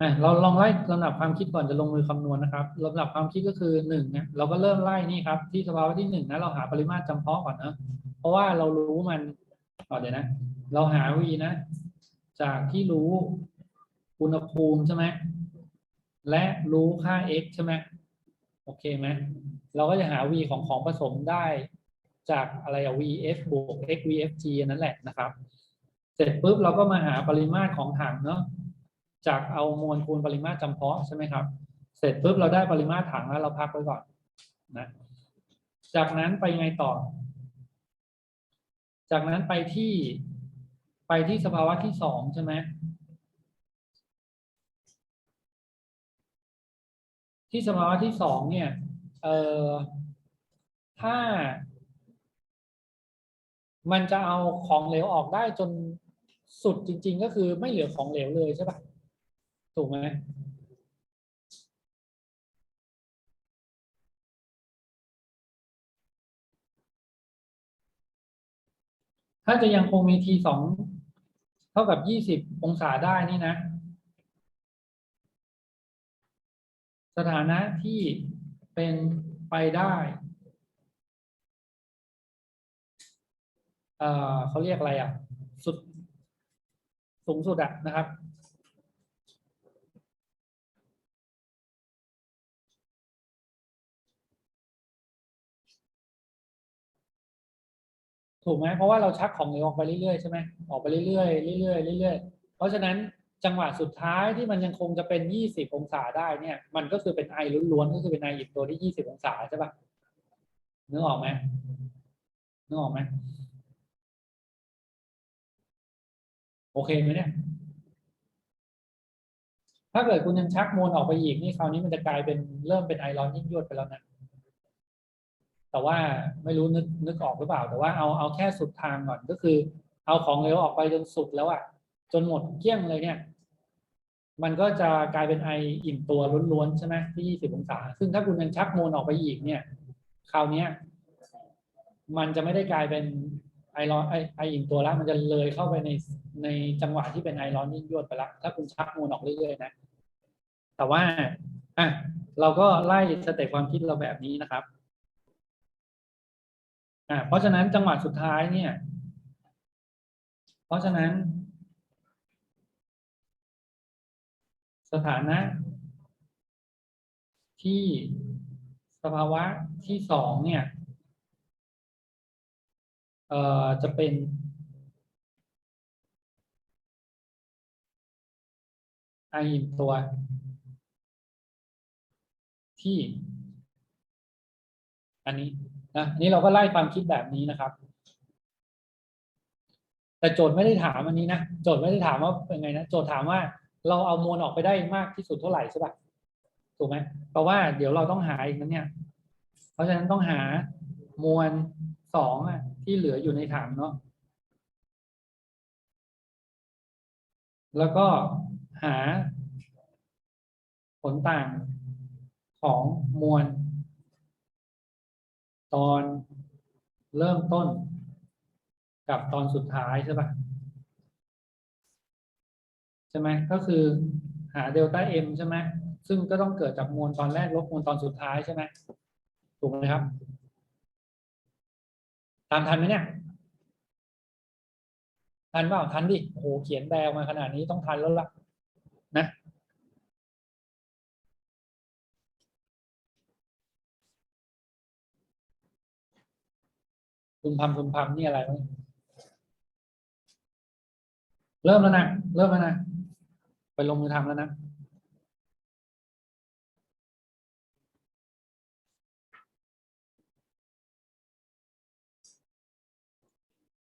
อะเราลองไล่ลำดับความคิดก่อนจะลงมือคำนวณนะครับลำดับความคิดก็คือหนึ่งเนี่ยเราก็เริ่มไล่นี่ครับ ที่สภาวะที่หนึ่งนะเราหาปริมาตรจำเพาะก่อนนะเพราะว่าเรารู้มันก่อนเดี๋ยวนะ เราหา v นะ จากที่รู้อุณหภูมิใช่ไหมและรู้ค่า x ใช่ไหมโอเคไหมเราก็จะหา v ของของผสมได้จากอะไรอะ vf บวก x vfg อันนั้นแหละนะครับ เสร็จปุ๊บเราก็มาหาปริมาตรของถังเนาะ จากเอามวลคูณปริมาตรจำเพาะใช่ไหมครับ เสร็จปุ๊บเราได้ปริมาตรถังแล้วเราพักไว้ก่อนนะจากนั้นไปไงต่อ จากนั้นไปที่ไปที่สภาวะที่สองใช่ไหมที่สภาวะที่สองเนี่ยเอ่อถ้า มันจะเอาของเหลวออกได้จนสุดจริง ๆ ก็คือไม่เหลือของเหลวเลยใช่ปะ ถูกไหมถ้าจะยังคงมี t สองเท่ากับยี่สิบองศาได้นี่นะ สถานะที่เป็นไปได้เอ่อเขาเรียกอะไรอะ สุดสูงสุดอะนะครับ ถูกไหมเพราะว่าเราชักของเหลวออกไปเรื่อยๆใช่ไหมออกไปเรื่อยๆเรื่อยๆเรื่อยๆเพราะฉะนั้นจังหวะสุดท้ายที่มันยังคงจะเป็น 20 องศาได้เนี่ยมันก็คือเป็นไอล้วนๆก็คือเป็นไออิ่มตัวที่ 20 องศาใช่ปะนึกออกไหมนึกออกไหมโอเคไหมเนี่ยถ้าเกิดคุณยังชักมวลออกไปอีกนี่คราวนี้มันจะกลายเป็นเริ่มเป็นไอร้อนยิ่งยวดไปแล้วนะ แต่ว่าไม่รู้นึกนึกออกหรือเปล่า แต่ว่าเอาเอาแค่สุดทางก่อนก็คือ เอาของเหลวออกไปจนสุดแล้วอะจนหมดเกลี้ยงเลยเนี่ย มันก็จะกลายเป็นไออิ่มตัวล้วนๆใช่ไหมที่ 20 องศา ซึ่งถ้าคุณยังชักมวลออกไปอีกเนี่ย คราวนี้มันจะไม่ได้กลายเป็นไอร้อนไอไออิ่มตัวแล้วมันจะเลยเข้าไปในในจังหวะที่เป็นไอร้อนยิ่งยวดไปแล้วถ้าคุณชักมวลออกเรื่อยๆนะ แต่ว่าอะเราก็ไล่สเต็ปความคิดเราแบบนี้นะครับ อ่าเพราะฉะนั้นจังหวะสุดท้ายเนี่ย เพราะฉะนั้น สถานะ ที่สภาวะที่สองเนี่ยเอ่อจะเป็น ไออิ่มตัว ที่ อันนี้ นะอันนี้เราก็ไล่ความคิดแบบนี้นะครับ แต่โจทย์ไม่ได้ถามอันนี้นะโจทย์ไม่ได้ถามว่าเป็นไงนะโจทย์ถามว่าเราเอามวลออกไปได้มากที่สุดเท่าไหร่ใช่ปะถูกไหมเพราะว่าเดี๋ยวเราต้องหาอีกนั้นเนี่ย เพราะฉะนั้นต้องหามวลสองอะที่เหลืออยู่ในถังเนาะแล้วก็หาผลต่างของมวล ตอนเริ่มต้น กับตอนสุดท้ายใช่ปะใช่ไหมก็คือหาเดลต้าเอ็มใช่ไหมซึ่งก็ต้องเกิดจากมวลตอนแรกลบมวลตอนสุดท้ายใช่ไหมถูกไหมครับ ตามทันไหมเนี่ยทันเปล่าทันดิโอ้โหเขียนแบลมาขนาดนี้ต้องทันแล้วล่ะนะ พึมพำพึมพำนี่อะไรวะเนี่ยเริ่มแล้วนะ เริ่มแล้วนะ ไปลงมือทำแล้วนะ